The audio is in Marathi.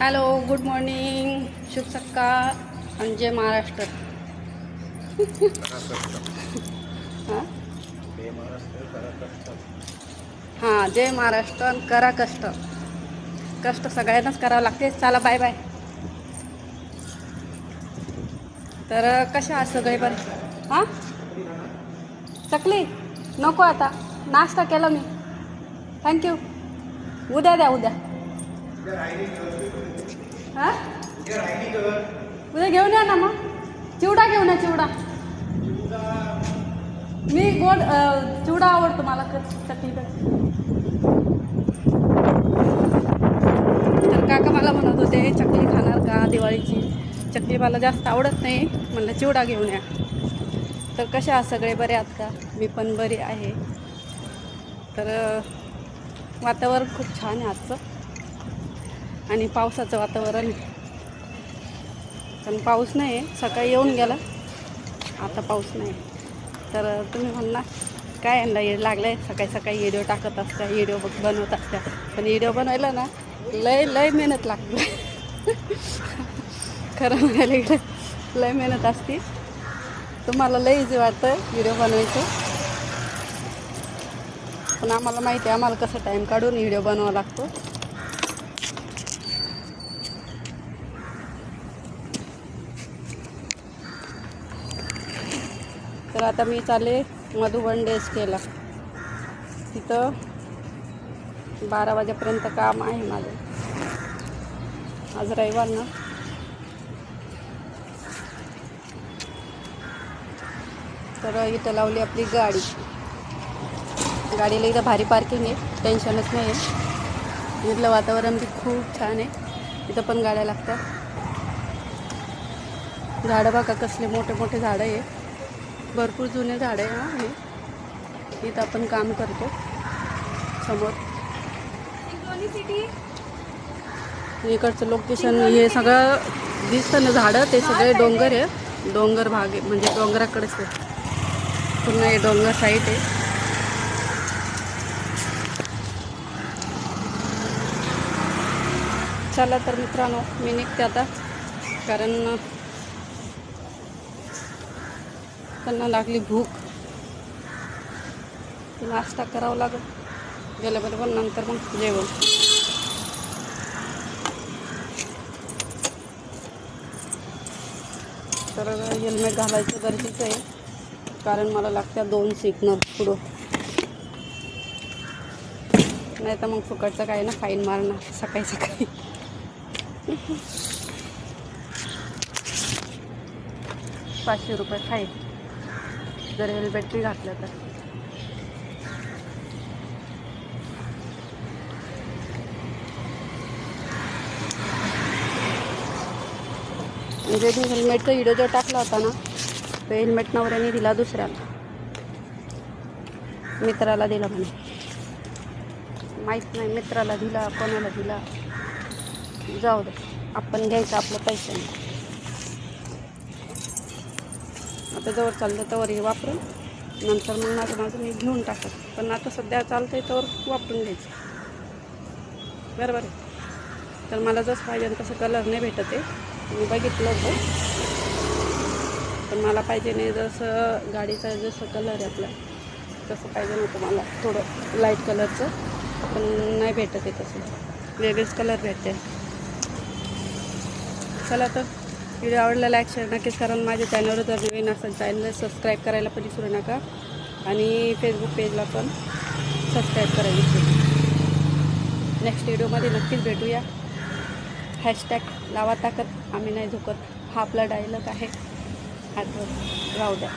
हॅलो गुड मॉर्निंग शुभ सकाळ आणि जय महाराष्ट्र हां हां जय महाराष्ट्र करा कष्ट कष्ट सगळ्यांनाच करावं लागते. चला बाय बाय तर कशा आहात सगळे पण? हां? चकली? नको आता. नाश्ता केला मी. थँक्यू उद्या द्या उद्या. हां? उद्या घेऊन या ना मग. चिवडा घेऊन या चिवडा. मी गोड चिवडा आवडतो मला चटणी तर काका मला म्हणत होते चकली खाणार का दिवाळीची? चकली मला जास्त आवडत नाही. म्हणलं चिवडा घेऊन या. तर कशा आहात सगळे बरे आहात का? मी पण बरी आहे. तर वातावरण खूप छान आहे आजचं. आणि पावसाचं वातावरण. पण पाऊस नाही आहे. सकाळी येऊन गेला. आता पाऊस नाही तर तुम्ही म्हणणार काय यांना येड लागलं आहे सकाळी सकाळी व्हिडिओ टाकत असत्या व्हिडिओ बनवत असत्या. पण व्हिडिओ बनवायला ना लय लय मेहनत लागते. खरं म्हणायला गेलं लय मेहनत असते. तुम्हाला लय इझी वाटतं व्हिडिओ बनवायचं. पण आम्हाला माहिती आहे आम्हाला कसं टाईम काढून व्हिडिओ बनवावा लागतो. तर आता मी चालले मधुबन डेज केला. तिथं बारा वाजेपर्यंत काम आहे माझं. आज रविवार ना. तर इथं लावली आपली गाडी. गाडीला इथं भारी पार्किंग आहे. टेन्शनच नाही आहे इथलं वातावरण बी खूप छान आहे. इथं पण गाड्या लागतात. झाडं बघा कसले मोठे मोठे झाडं आहे. भरपूर जुने झाडं आहे. इथं आपण काम करतो. समोर. इकडचं लोकेशन हे सगळं दिसतं ना झाडं ते सगळे डोंगर आहे. डोंगर भाग आहे. म्हणजे डोंगराकडेच आहे. पूर्ण हे डोंगर साईड आहे. चला तर मित्रांनो मी निघते आता. कारण त्यांना लागली भूक. नाश्ता करावा लागत गेल्याबरोबर नंतर मग जेवण. तर हेल्मेट घालायचं गरजेचं आहे. कारण मला लागत्या दोन सिग्नल पुढं. नाही तर मग फुकटचं काय ना फाईन मारणार सकाळी सकाळी. पाचशे रुपये फाईन. जर हेल्मेट घातलं तर. म्हणजे मी हेल्मेटचा व्हिडिओ जो टाकला होता ना तो हेल्मेट नवऱ्याने दिला दुसऱ्याला. मित्राला दिला म्हणे. माहीत नाही मित्राला दिला कोणाला दिला. जाऊ दे आपण घ्यायचं आपलं पैशाने तर जवळ चाललं तवर हे वापरून नंतर मग माझं माझं मी घेऊन टाकत. पण आता सध्या चालतं आहे तर वापरून घ्यायचं. बरोबर आहे? तर मला जसं पाहिजे तसं कलर नाही भेटत आहे. मी बघितलं होतं. पण मला पाहिजे नाही जसं गाडीचा जसं कलर आहे आपला तसं पाहिजे नव्हतं मला. थोडं लाइट कलरचं पण नाही भेटत आहे तसं. वेगळेच कलर भेटते. चला तर. व्हिडिओ आवडला लाईक शेअर नक्कीच करा. माझ्या चॅनलवर जर नवीन असेल चॅनल सबस्क्राईब करायला पण विसरू नका. आणि फेसबुक पेजला पण सबस्क्राईब करायला विसरू नेक्स्ट व्हिडिओमध्ये नक्कीच भेटूया. हॅशटॅग लावा ताकद. आम्ही नाही झुकत. हा आपला डायलॉग आहे. आठवत राहू द्या.